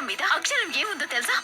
అక్షరం మీద అక్షరం ఏముందో తెలుసా?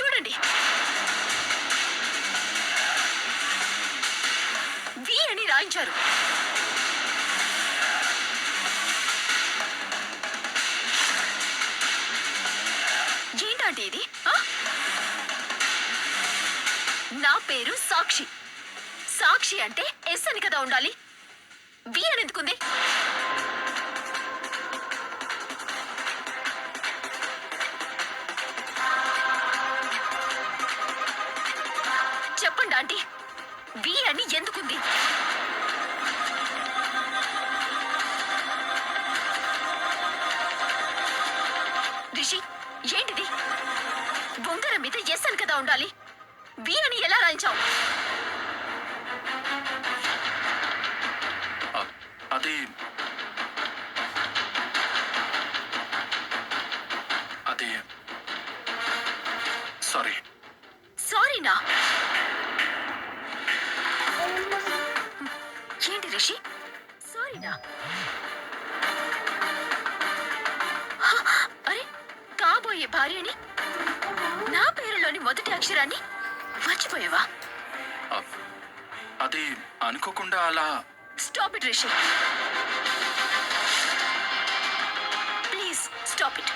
చూడండి. వి అని రాయించారు. ఏంటంటే ఇది? ఆ? నా పేరు సాక్షి. సాక్షి అంటే ఎస్ అని కదా ఉండాలి. వి అని ఎందుకుంది? చెప్పండి ఆంటీ. వి అని ఎందుకుంది? రిషి ఏంటిది? బొంగరం మీద ఎస్ అని కదా ఉండాలి. వి అని ఎలా రాయించావు? అది అది సారీ. సారీనా? రిషి? సారీనా? అరే కాబోయే భార్యని? నా పేరులోని మొదటి అక్షరాన్ని మర్చిపోయావా? అది అనుకోకుండా అలా stop it Rishi. Please stop it